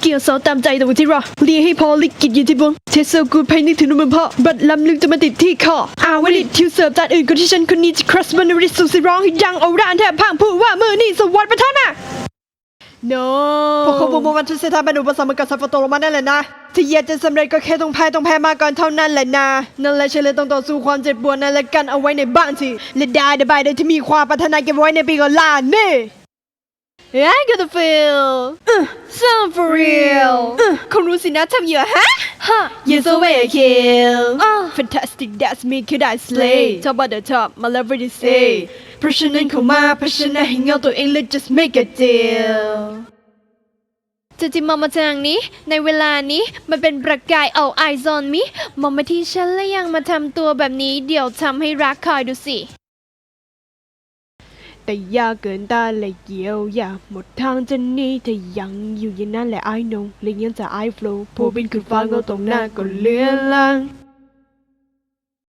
เกี่ยวเสาตามใจแต่ว่าที่รอเลียให้พอลิกิดอยู่ที่บนเทสโซกูดภายนึกถึงนมพ่อบัดลำลึกจะมาติดที่คออาวันนี้ทิวเสิร์ฟจานอื่นก็ที่ฉันคนนี้จะครัสบันริสุสิร้องให้ดังเอาร้านแทบพังพูดว่ามือนี่สวัสดิ์ประทาน่ะ no พวกเขาบอกว่าจะเสถาเป็นอุปสรรคกับซัฟโตโรมานั่นแหละนะที่อยากจะสำเร็จก็แค่ต้องแพ้ต้องแพ้มาก่อนเท่านั้นแหละนะนั่นแหละฉันเลยต้องต่อสู้ความเจ็บปวดนั่นและกันเอาไว้ในบ้านสิและได้ได้ไปได้ที่มีความปรารถนาเก็บไว้ในปีก่อนล่านี่ I got the feel uh, some for real uh, คุณรู้สินะทำเยอะฮะฮะ You're so way kill uh, Fantastic that's me could I slay Top of the top my love really say เพราะฉะนั้นเข้ามาเพราะฉะนั้นให้เงาตัวเอง let's just make a deal จะจิมองมาทางนี้ ในเวลานี้มันเป็นประกายเอาไอซอนมิมองมาที่ฉันและยังมาทำตัวแบบนี้ เดี๋ยวทำให้รักคอยดูสิ แต่ยากเกินตานและเยียวยาหมดทางจะหนีถ้ายังอยู่อย่างนั้นแหละ I know เละยังจะ I flow ผู้บินขึ้นฟ้าก็ตรงหน้าก็เลือนลัง